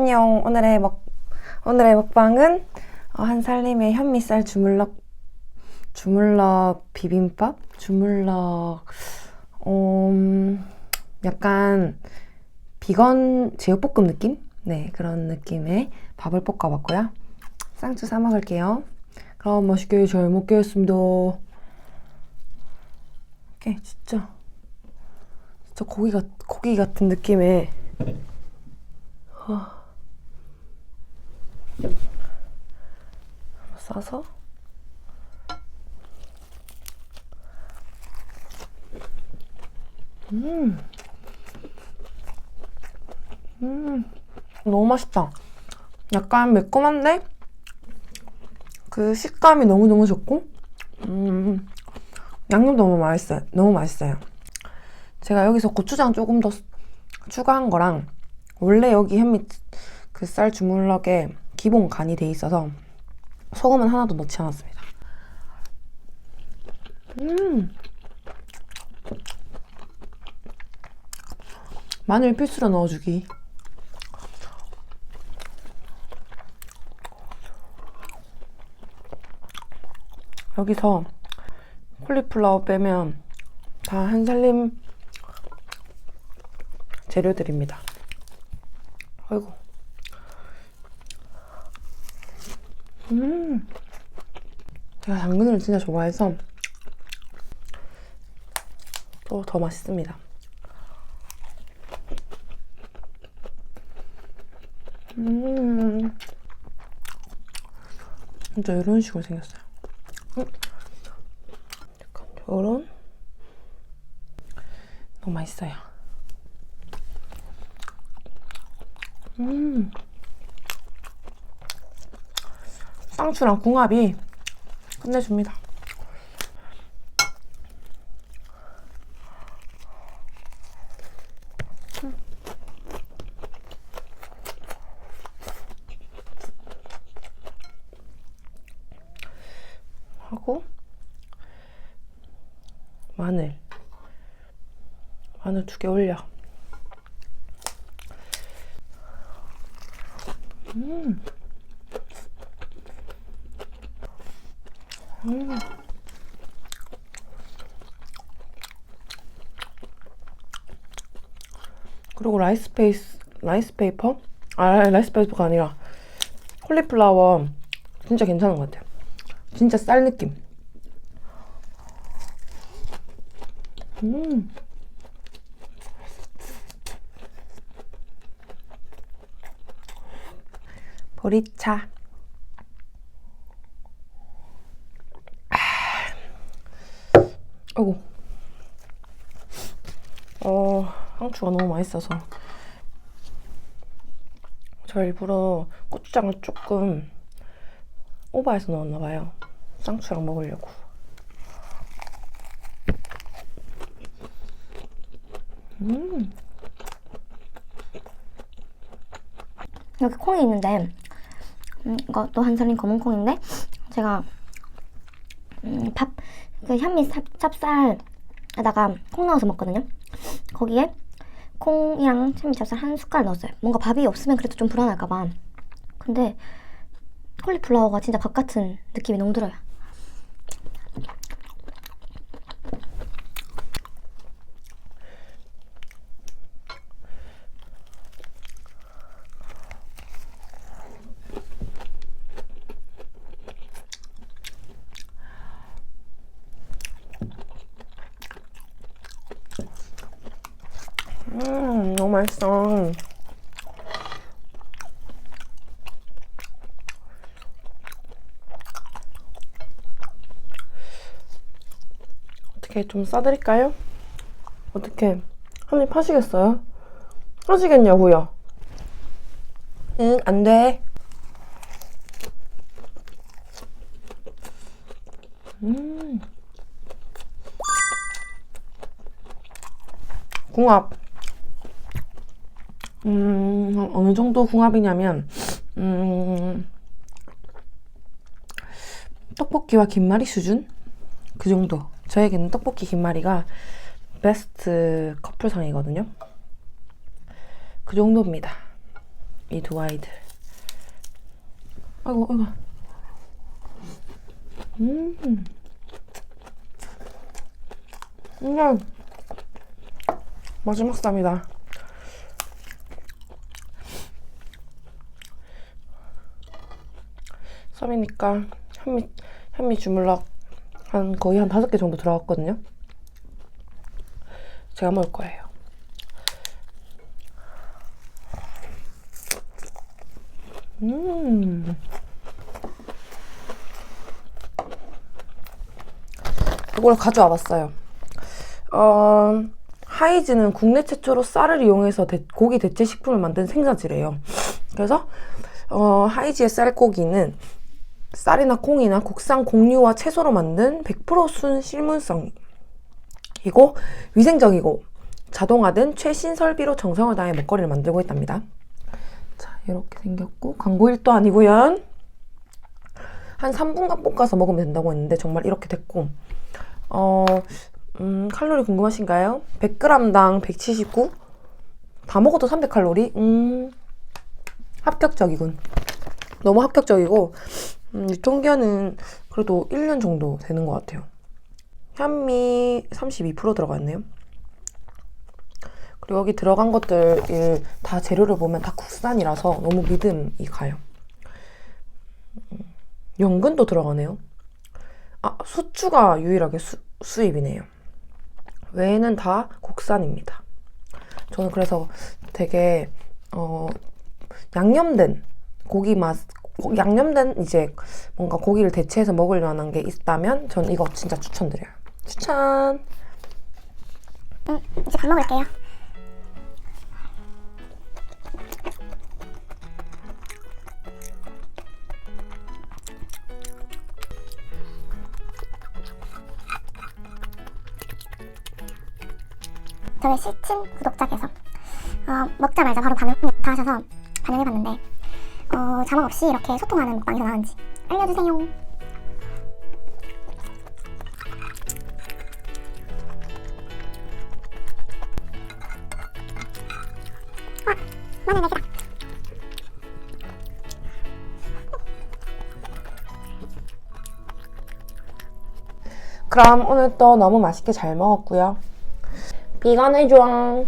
안녕. 오늘의 먹 오늘의 먹방은 어, 한살림의 현미쌀 주물럭 주물럭 비빔밥 주물럭 음, 약간 비건 제육볶음 느낌? 네 그런 느낌의 밥을 볶아봤고요. 쌍추 싸 먹을게요. 그럼 맛있게 잘 먹겠습니다. 이게 진짜 진짜 고기 같 고기 같은 느낌의 싸서 음. 음. 너무 맛있다. 약간 매콤한데 그 식감이 너무너무 좋고 음. 양념 너무 맛있어요. 너무 맛있어요. 제가 여기서 고추장 조금 더 추가한 거랑 원래 여기 햄밑 그 쌀 주물럭에 기본 간이 돼 있어서 소금은 하나도 넣지 않았습니다. 음. 마늘 필수로 넣어주기. 여기서 콜리플라워 빼면 다 한살림 재료들입니다. 아이고. 음. 제가 당근을 진짜 좋아해서 또 더 맛있습니다. 음. 진짜 이런 식으로 생겼어요. 음. 약간 이런 너무 맛있어요. 음. 쌍추랑 궁합이 끝내줍니다. 음. 하고 마늘 마늘 두 개 올려. 음. 음. 그리고 라이스 페이스 라이스 페이퍼? 아 라이스 페이퍼가 아니라 콜리플라워 진짜 괜찮은 것 같아요. 진짜 쌀 느낌. 음. 보리차. 아이고. 어, 상추가 너무 맛있어서. 저 일부러 고추장을 조금 오버해서 넣었나봐요. 쌍추랑 먹으려고. 음, 여기 콩이 있는데 음, 이것도 한살림 검은 콩인데 제가 음, 밥, 그 현미 찹, 찹쌀에다가 콩 넣어서 먹거든요. 거기에 콩이랑 찹쌀 한 숟갈 넣었어요. 뭔가 밥이 없으면 그래도 좀 불안할까봐. 근데 콜리플라워가 진짜 밥 같은 느낌이 너무 들어요. 음, 너무 맛있어. 어떻게 좀 싸드릴까요? 어떻게 한입 하시겠어요? 하시겠냐고요? 응, 안 돼. 음. 궁합. 음, 어느 정도 궁합이냐면, 음, 떡볶이와 김말이 수준? 그 정도. 저에게는 떡볶이 김말이가 베스트 커플상이거든요. 그 정도입니다. 이 두 아이들. 아이고, 아이고. 음. 음. 마지막 쌈이다. 쌈이니까 현미 현미 주물럭 한 거의 한 다섯 개 정도 들어갔거든요. 제가 먹을 거예요. 음. 이걸 가져와 봤어요. 어, 하이즈는 국내 최초로 쌀을 이용해서 대- 고기 대체 식품을 만든 생산지래요. 그래서 어, 하이즈의 쌀고기는 쌀이나 콩이나 국산 곡류와 채소로 만든 100% 순 실문성이고 위생적이고 자동화된 최신 설비로 정성을 다해 먹거리를 만들고 있답니다. 자, 이렇게 생겼고 광고 1도 아니고요. 한 3분간 볶아서 먹으면 된다고 했는데 정말 이렇게 됐고 어, 음, 칼로리 궁금하신가요? 100g당 179? 다 먹어도 300칼로리? 음, 합격적이군. 너무 합격적이고 음, 유통기한은 그래도 1년 정도 되는 것 같아요. 현미 32% 들어가 있네요. 그리고 여기 들어간 것들 일- 다 재료를 보면 다 국산이라서 너무 믿음이 가요. 음, 연근도 들어가네요. 아, 수추가 유일하게 수, 수입이네요. 외에는 다 국산입니다. 저는 그래서 되게 어, 양념된 고기 맛, 고- 양념된 이제 뭔가 고기를 대체해서 먹을 만한 게 있다면 전 이거 진짜 추천드려요. 추천. 응, 이제 밥 먹을게요. 저의 실친 구독자께서 어, 먹자마자 바로 반응 다 하셔서 반영해봤는데 어, 자막 없이 이렇게 소통하는 먹방이 더 나은지 알려주세요. 4개다. 그럼 오늘 또 너무 맛있게 잘 먹었고요. 비건 해줘.